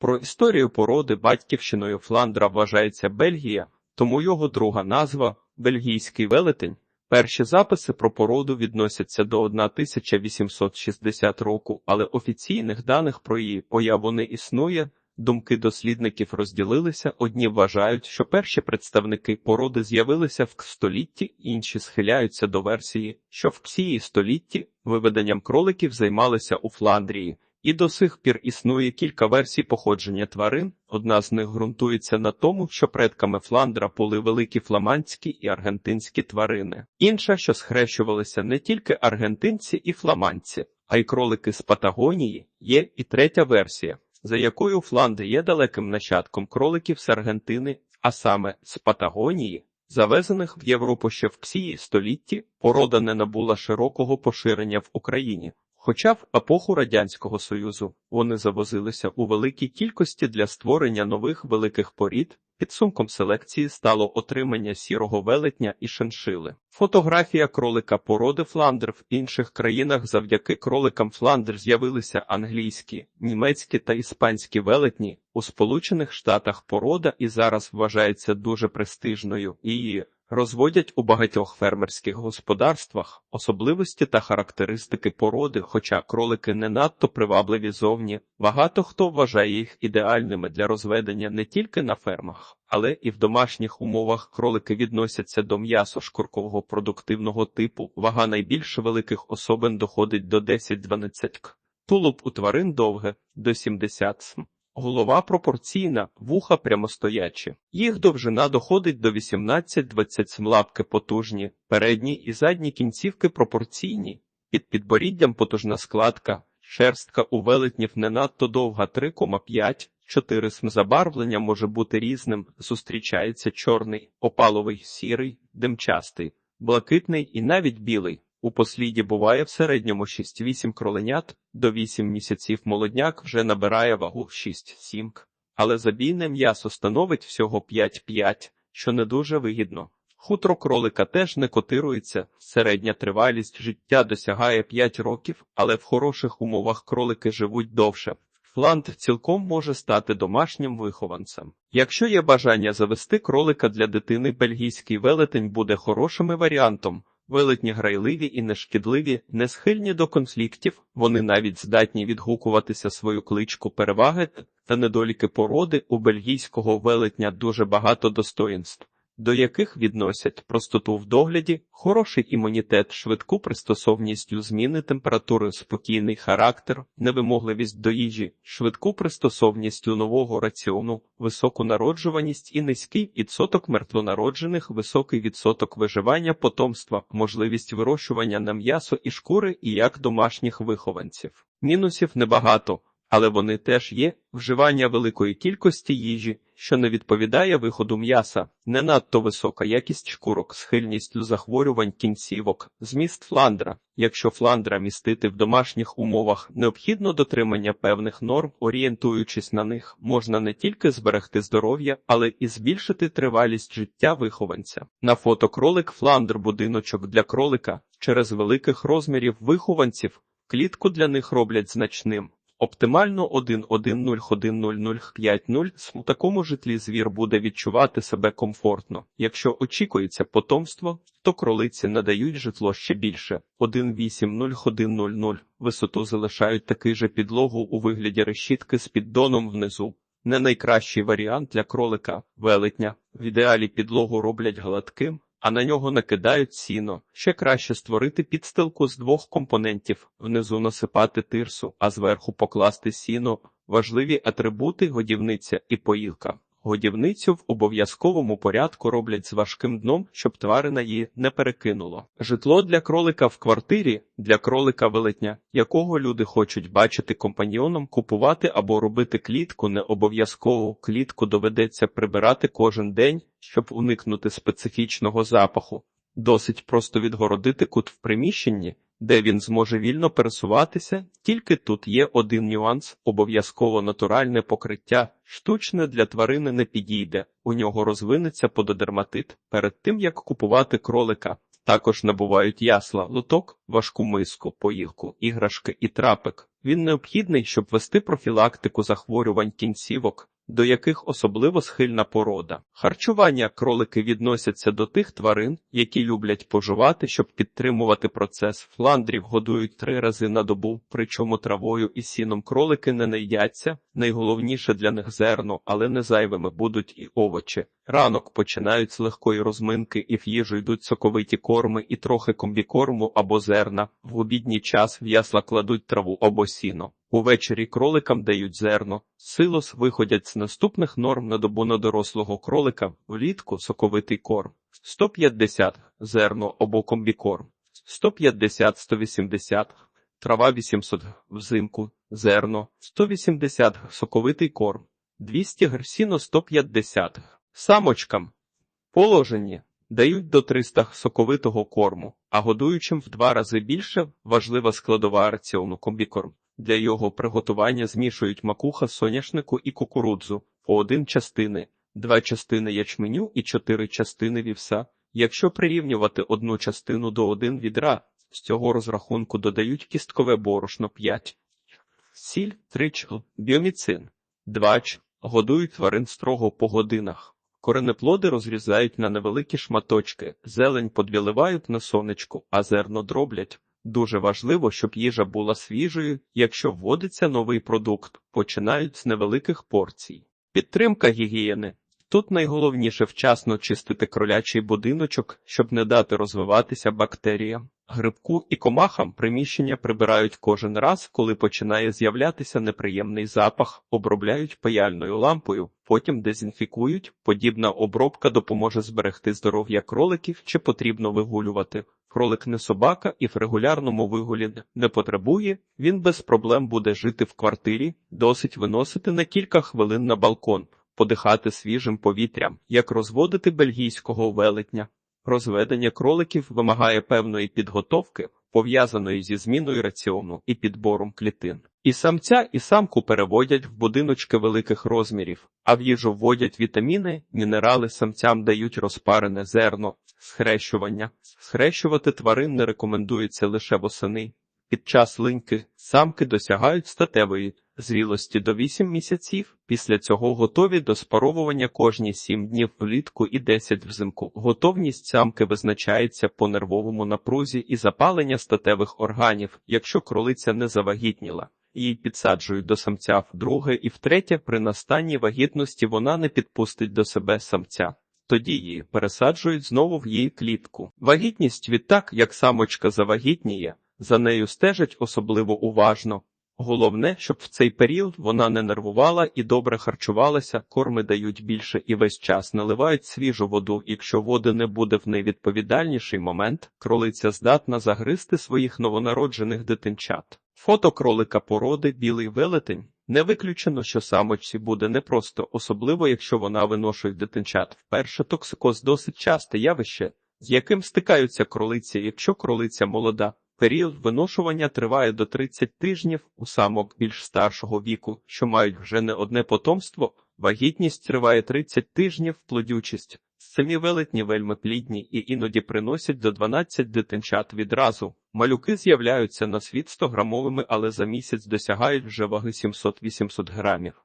Про історію породи батьківщиною Фландра вважається Бельгія, тому його друга назва бельгійський велетень. Перші записи про породу відносяться до 1860 року, але офіційних даних про її появу не існує. Думки дослідників розділилися. Одні вважають, що перші представники породи з'явилися в столітті, інші схиляються до версії, що в цієї столітті виведенням кроликів займалися у Фландрії. І до сих пір існує кілька версій походження тварин. Одна з них ґрунтується на тому, що предками Фландра були великі фламандські і аргентинські тварини. Інша, що схрещувалися не тільки аргентинці і фламандці, а й кролики з Патагонії, є і третя версія, за якою Фланди є далеким нащадком кроликів з Аргентини, а саме з Патагонії. Завезених в Європу ще в цієї столітті порода не набула широкого поширення в Україні. Хоча в епоху Радянського Союзу вони завозилися у великій кількості для створення нових великих порід, підсумком селекції стало отримання сірого велетня і шиншили. Фотографія кролика породи Фландр в інших країнах завдяки кроликам Фландр з'явилися англійські, німецькі та іспанські велетні. У Сполучених Штатах порода і зараз вважається дуже престижною. Її розводять у багатьох фермерських господарствах особливості та характеристики породи, хоча кролики не надто привабливі зовні, багато хто вважає їх ідеальними для розведення не тільки на фермах, але і в домашніх умовах кролики відносяться до м'ясо-шкуркового продуктивного типу. Вага найбільш великих особин доходить до 10-12 к. Тулуб у тварин довге до 70 см. Голова пропорційна, вуха прямостоячі. Їх довжина доходить до 18-20 см, лапки потужні, передні і задні кінцівки пропорційні. Під підборіддям потужна складка, шерстка у велетнів не надто довга 3,5. 4 см забарвлення може бути різним, зустрічається чорний, опаловий, сірий, димчастий, блакитний і навіть білий. У посліді буває в середньому 6-8 кроленят, до 8 місяців молодняк вже набирає вагу 6-7. Але забійне м'ясо становить всього 5-5, що не дуже вигідно. Хутро кролика теж не котирується, середня тривалість життя досягає 5 років, але в хороших умовах кролики живуть довше. Фланд цілком може стати домашнім вихованцем. Якщо є бажання завести кролика для дитини, бельгійський велетень буде хорошим варіантом. Велетні грайливі і нешкідливі, не схильні до конфліктів, вони навіть здатні відгукуватися свою кличку переваги та недоліки породи у бельгійського велетня дуже багато достоїнств, до яких відносять простоту в догляді, хороший імунітет, швидку пристосовність у зміни температури, спокійний характер, невимогливість до їжі, швидку пристосовність у нового раціону, високу народжуваність і низький відсоток мертвонароджених, високий відсоток виживання потомства, можливість вирощування на м'ясо і шкури і як домашніх вихованців. Мінусів небагато. Але вони теж є вживання великої кількості їжі, що не відповідає виходу м'яса, не надто висока якість шкурок, схильність до захворювань кінцівок, зміст фландра. Якщо фландра містити в домашніх умовах, необхідно дотримання певних норм, орієнтуючись на них, можна не тільки зберегти здоров'я, але і збільшити тривалість життя вихованця. На фото кролик фландр будиночок для кролика через великих розмірів вихованців. Клітку для них роблять значним. Оптимально 1.1.0.1.0.0.5.0 у такому житлі звір буде відчувати себе комфортно. Якщо очікується потомство, то кролиці надають житло ще більше 1.8.0.1.0.0. Висоту залишають такий же підлогу у вигляді решітки з піддоном внизу. Не найкращий варіант для кролика велетня. В ідеалі підлогу роблять гладким а на нього накидають сіно. Ще краще створити підстилку з двох компонентів, внизу насипати тирсу, а зверху покласти сіно, важливі атрибути годівниця і поїлка. Годівницю в обов'язковому порядку роблять з важким дном, щоб тварина її не перекинуло. Житло для кролика в квартирі, для кролика велетня, якого люди хочуть бачити компаньйоном, купувати або робити клітку, не обов'язково клітку доведеться прибирати кожен день, щоб уникнути специфічного запаху. Досить просто відгородити кут в приміщенні, де він зможе вільно пересуватися, тільки тут є один нюанс: обов'язково натуральне покриття, штучне для тварини не підійде, у нього розвинеться пододерматит. Перед тим як купувати кролика, Також набувають ясла, лоток, важку миску, поїлку, іграшки і трапик. Він необхідний, щоб вести профілактику захворювань кінцівок, до яких особливо схильна порода. Харчування кролики відносяться до тих тварин, які люблять поживати, щоб підтримувати процес. Фландрів годують три рази на добу, причому травою і сіном кролики не наїдяться. Найголовніше для них зерно, але не зайвими будуть і овочі. Ранок починають з легкої розминки, і в їжу йдуть соковиті корми і трохи комбікорму або зерна. В обідній час в ясла кладуть траву або сіно. Увечері кроликам дають зерно. Силос виходять з наступних норм на добу на дорослого кролика, влітку соковитий корм. 150 зерно або комбікорм. 150-180 трава 800 взимку, зерно 180 соковитий корм. 200 грсіно 150 самочкам. Положені дають до 300 соковитого корму, а годуючим в два рази більше важлива складова раціону комбікорм. Для його приготування змішують макуха, соняшнику і кукурудзу по один частини, два частини ячменю і чотири частини вівса. Якщо прирівнювати одну частину до один відра, з цього розрахунку додають кісткове борошно 5, сіль 3 ч, біоміцин 2 ч, годують тварин строго по годинах. Коренеплоди розрізають на невеликі шматочки, зелень подвіливають на сонечку, а зерно дроблять. Дуже важливо, щоб їжа була свіжою. Якщо вводиться новий продукт, починають з невеликих порцій. Підтримка гігієни. Тут найголовніше вчасно чистити кролячий будиночок, щоб не дати розвиватися бактеріям. Грибку і комахам приміщення прибирають кожен раз, коли починає з'являтися неприємний запах, обробляють паяльною лампою, потім дезінфікують. Подібна обробка допоможе зберегти здоров'я кроликів чи потрібно вигулювати. Кролик не собака і в регулярному вигулі не потребує, він без проблем буде жити в квартирі, досить виносити на кілька хвилин на балкон, подихати свіжим повітрям, як розводити бельгійського велетня. Розведення кроликів вимагає певної підготовки, пов'язаної зі зміною раціону і підбором клітин. І самця, і самку переводять в будиночки великих розмірів, а в їжу вводять вітаміни, мінерали самцям дають розпарене зерно, схрещування. Схрещувати тварин не рекомендується лише восени. Під час линьки самки досягають статевої зрілості до 8 місяців. Після цього готові до спаровування кожні 7 днів влітку і 10 взимку. Готовність самки визначається по нервовому напрузі і запалення статевих органів, якщо кролиця не завагітніла. Її підсаджують до самця вдруге і втретє, при настанні вагітності вона не підпустить до себе самця. Тоді її пересаджують знову в її клітку. Вагітність відтак, як самочка завагітніє, за нею стежать особливо уважно. Головне, щоб в цей період вона не нервувала і добре харчувалася, корми дають більше і весь час наливають свіжу воду. Якщо води не буде в найвідповідальніший момент, кролиця здатна загризти своїх новонароджених дитинчат. Фото кролика породи білий велетень. Не виключено, що самочці буде непросто, особливо якщо вона виношує дитинчат. Вперше токсикоз досить часте явище, з яким стикаються кролиці, якщо кролиця молода. Період виношування триває до 30 тижнів у самок більш старшого віку, що мають вже не одне потомство. Вагітність триває 30 тижнів, плодючість. Самі велетні вельми плідні і іноді приносять до 12 дитинчат відразу. Малюки з'являються на світ 100-грамовими, але за місяць досягають вже ваги 700-800 грамів.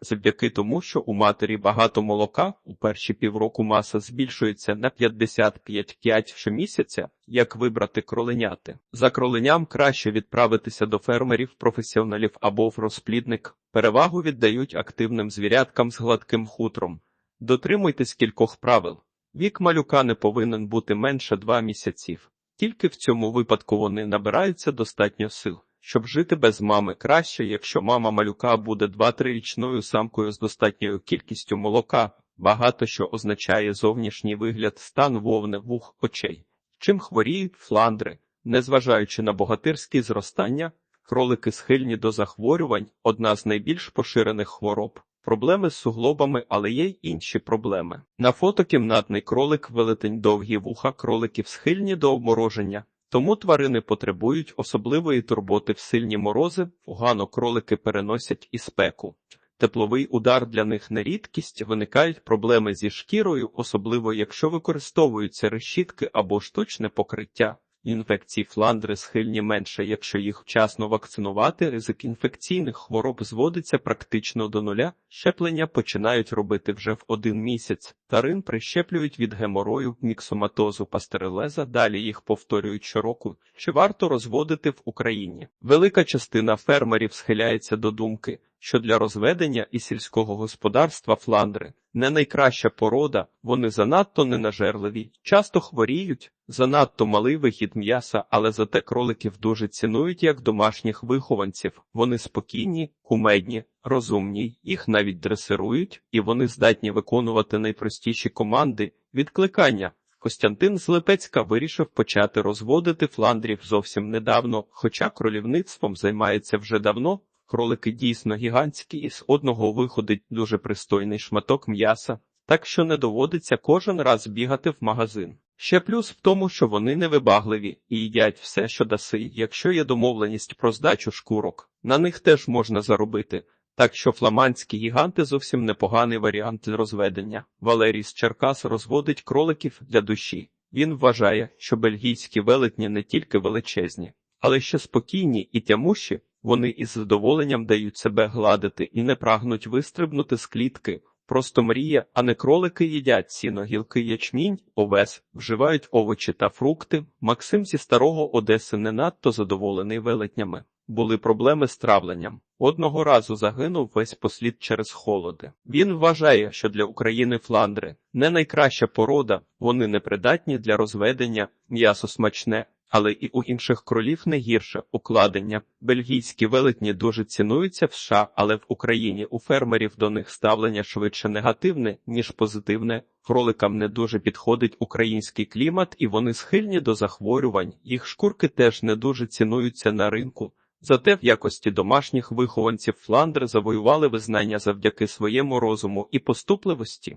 Завдяки тому, що у матері багато молока, у перші півроку маса збільшується на 55,5 щомісяця, як вибрати кроленяти. За кроленям краще відправитися до фермерів, професіоналів або в розплідник. Перевагу віддають активним звіряткам з гладким хутром. Дотримуйтесь кількох правил. Вік малюка не повинен бути менше 2 місяців. Тільки в цьому випадку вони набираються достатньо сил. Щоб жити без мами краще, якщо мама малюка буде 2-3 річною самкою з достатньою кількістю молока, багато що означає зовнішній вигляд, стан вовни, вух, очей. Чим хворіють фландри, незважаючи на богатирські зростання, кролики схильні до захворювань, одна з найбільш поширених хвороб. Проблеми з суглобами, але є й інші проблеми. На фото кімнатний кролик велетень довгі вуха кроликів схильні до обмороження. Тому тварини потребують особливої турботи в сильні морози, погано кролики переносять і спеку. Тепловий удар для них не рідкість, виникають проблеми зі шкірою, особливо якщо використовуються решітки або штучне покриття. Інфекції фландри схильні менше, якщо їх вчасно вакцинувати, ризик інфекційних хвороб зводиться практично до нуля. Щеплення починають робити вже в один місяць. Тарин прищеплюють від геморою, міксоматозу, пастерелеза, далі їх повторюють щороку. Чи варто розводити в Україні? Велика частина фермерів схиляється до думки, що для розведення і сільського господарства фландри не найкраща порода, вони занадто ненажерливі, часто хворіють, занадто малий вихід м'яса, але зате кроликів дуже цінують як домашніх вихованців. Вони спокійні, кумедні, розумні, їх навіть дресирують, і вони здатні виконувати найпростіші команди відкликання. Костянтин з Липецька вирішив почати розводити фландрів зовсім недавно, хоча кролівництвом займається вже давно. Кролики дійсно гігантські, і з одного виходить дуже пристойний шматок м'яса, так що не доводиться кожен раз бігати в магазин. Ще плюс в тому, що вони невибагливі і їдять все, що даси, якщо є домовленість про здачу шкурок. На них теж можна заробити. Так що фламандські гіганти зовсім непоганий варіант розведення. Валерій з Черкас розводить кроликів для душі. Він вважає, що бельгійські велетні не тільки величезні, але ще спокійні і тямущі. Вони із задоволенням дають себе гладити і не прагнуть вистрибнути з клітки. Просто мрія, а не кролики їдять сіно, гілки, ячмінь, овес, вживають овочі та фрукти. Максим зі старого Одеси не надто задоволений велетнями. Були проблеми з травленням. Одного разу загинув весь послід через холоди. Він вважає, що для України фландри не найкраща порода, вони непридатні для розведення, м'ясо смачне, але і у інших кролів не гірше укладення. Бельгійські велетні дуже цінуються в США, але в Україні у фермерів до них ставлення швидше негативне, ніж позитивне. Кроликам не дуже підходить український клімат, і вони схильні до захворювань. Їх шкурки теж не дуже цінуються на ринку. Зате в якості домашніх вихованців Фландри завоювали визнання завдяки своєму розуму і поступливості.